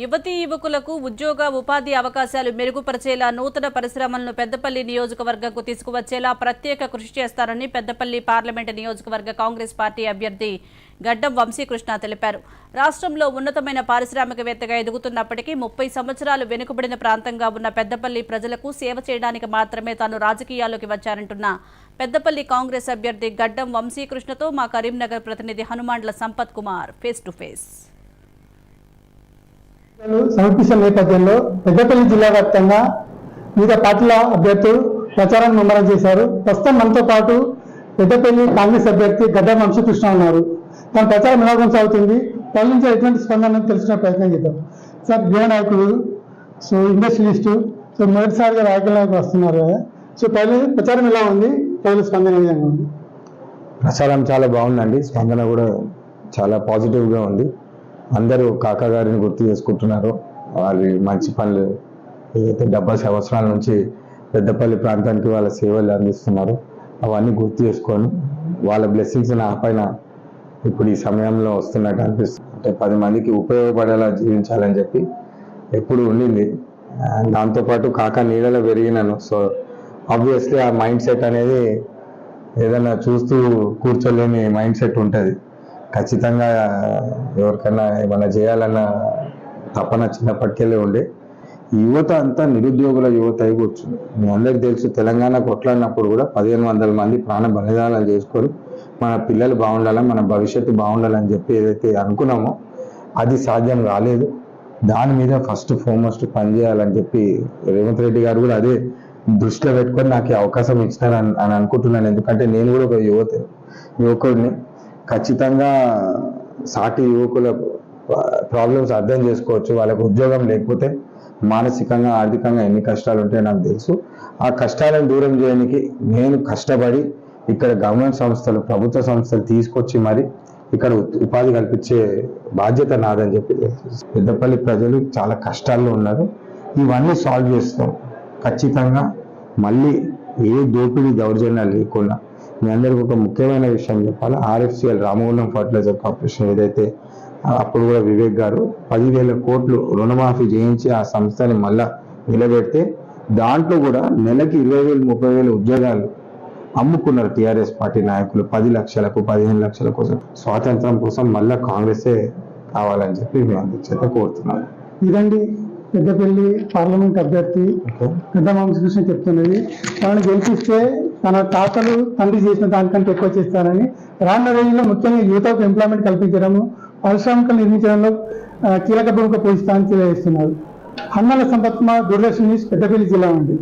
యువతీ యువకులకు ఉద్యోగ ఉపాధి అవకాశాలు మెరుగుపరిచేలా నూతన పరిశ్రమలను పెద్దపల్లి నియోజకవర్గంకు తీసుకువచ్చేలా ప్రత్యేక కృషి చేస్తారని పెద్దపల్లి పార్లమెంటు నియోజకవర్గ కాంగ్రెస్ పార్టీ అభ్యర్థి గడ్డం వంశీకృష్ణ తెలిపారు. రాష్ట్రంలో ఉన్నతమైన పారిశ్రామికవేత్తగా ఎదుగుతున్నప్పటికీ ముప్పై సంవత్సరాలు వెనుకబడిన ప్రాంతంగా ఉన్న పెద్దపల్లి ప్రజలకు సేవ చేయడానికి మాత్రమే తాను రాజకీయాల్లోకి వచ్చారంటున్న పెద్దపల్లి కాంగ్రెస్ అభ్యర్థి గడ్డం వంశీకృష్ణతో మా కరీంనగర్ ప్రతినిధి Hanumandla Sampath Kumar face to face. సమర్పించిన నేపథ్యంలో పెద్దపల్లి జిల్లా వ్యాప్తంగా వివిధ పార్టీల అభ్యర్థులు ప్రచారాన్ని ముమ్మరం చేశారు. ప్రస్తుతం మనతో పాటు పెద్దపల్లి కాంగ్రెస్ అభ్యర్థి గడ్డ వంశకృష్ణ ఉన్నారు. తన ప్రచారం ఎలా కొనసాగుతుంది? వాళ్ళ నుంచి ఎటువంటి స్పందన తెలుసుకునే ప్రయత్నం చేద్దాం. సార్ యువ నాయకులు సో ఇండస్ట్రియలిస్టు సో మొదటిసారిగా రాజకీయాలకు వస్తున్నారు సో పల్లె ప్రచారం ఎలా ఉంది? ప్రజల స్పందన ఏ విధంగా ఉంది? ప్రచారం చాలా బాగుందండి. స్పందన కూడా చాలా పాజిటివ్గా ఉంది. అందరూ కాకాగారిని గుర్తు చేసుకుంటున్నారు. వారి మంచి పనులు. ఏదైతే డెబ్బై సంవత్సరాల నుంచి పెద్దపల్లి ప్రాంతానికి వాళ్ళ సేవలు అందిస్తున్నారు అవన్నీ గుర్తు చేసుకొని వాళ్ళ బ్లెస్సింగ్స్ నా పైన ఇప్పుడు ఈ సమయంలో వస్తున్నట్టు అనిపిస్తుంది. అంటే పది మందికి ఉపయోగపడేలా జీవించాలని చెప్పి ఎప్పుడు ఉండింది. దాంతోపాటు కాకా నీళ్ళలో పెరిగినాను. సో ఆబ్వియస్లీ ఆ మైండ్ సెట్ అనేది ఏదైనా చూస్తూ కూర్చోలేని మైండ్ సెట్ ఉంటుంది. ఖచ్చితంగా ఎవరికైనా ఏమైనా చేయాలన్న తపన చిన్నప్పటికెళ్ళే ఉండే యువత అంతా నిరుద్యోగుల యువత అయి కూర్చుంది మీ అందరికి తెలుసు తెలంగాణ కొట్లాడినప్పుడు కూడా పదిహేను వందల మంది ప్రాణ బలిదానాలు చేసుకొని మన పిల్లలు బాగుండాలని మన భవిష్యత్తు బాగుండాలని చెప్పి ఏదైతే అనుకున్నామో అది సాధ్యం కాలేదు. దాని మీద ఫస్ట్ ఫోమోస్ట్ పనిచేయాలని చెప్పి రేవంత్ రెడ్డి గారు కూడా అదే దృష్టిలో పెట్టుకొని నాకు అవకాశం ఇచ్చినారని అని అనుకుంటున్నాను. ఎందుకంటే నేను కూడా ఒక యువత యువకుడిని. ఖచ్చితంగా సాటి యువకుల ప్రాబ్లమ్స్ అర్థం చేసుకోవచ్చు వాళ్ళకు ఉద్యోగం లేకపోతే మానసికంగా ఆర్థికంగా ఎన్ని కష్టాలు ఉంటాయో నాకు తెలుసు. ఆ కష్టాలను దూరం చేయడానికి నేను కష్టపడి ఇక్కడ గవర్నమెంట్ సంస్థలు ప్రభుత్వ సంస్థలు తీసుకొచ్చి మరి ఇక్కడ ఉపాధి కల్పించే బాధ్యత నాదని చెప్పి పెద్దపల్లి ప్రజలు చాలా కష్టాల్లో ఉన్నారు. ఇవన్నీ సాల్వ్ చేస్తాం. ఖచ్చితంగా మళ్ళీ ఏ దోపిడీ దౌర్జన్యాలు లేకుండా మీ అందరికి ఒక ముఖ్యమైన విషయం చెప్పాలి? ఆర్ఎఫ్సిఎల్ రామగుండం ఫర్టిలైజర్ కార్పొరేషన్ ఏదైతే అప్పుడు కూడా వివేక్ గారు పదివేల కోట్లు రుణమాఫీ చేయించి ఆ సంస్థని మళ్ళా నిలబెడితే దాంట్లో కూడా నెలకి ఇరవై వేలు ముప్పై వేలు ఉద్యోగాలు అమ్ముకున్నారు టిఆర్ఎస్ పార్టీ నాయకులు. పది లక్షలకు పదిహేను లక్షల కోసం స్వాతంత్రం కోసం మళ్ళా కాంగ్రెసే కావాలని చెప్పి మేము అందరి చేత కోరుతున్నాను. ఇదండి పెద్దపల్లి పార్లమెంట్ అభ్యర్థి పెద్ద వంశకృష్ణ చెప్తున్నది. తనను గెలిపిస్తే తన తాతలు తండ్రి చేసిన దానికంటే ఎక్కువ చేస్తానని రానున్న రోజుల్లో ముఖ్యంగా యువతకు ఎంప్లాయ్మెంట్ కల్పించడము పారిశ్రామికలు నిర్మించడంలో కీలక భూమిక పోషిస్తానని తెలియజేస్తున్నారు. హన్నల సంపత్మ దూరదర్శన్ న్యూస్ పెద్దపల్లి జిల్లా ఉంది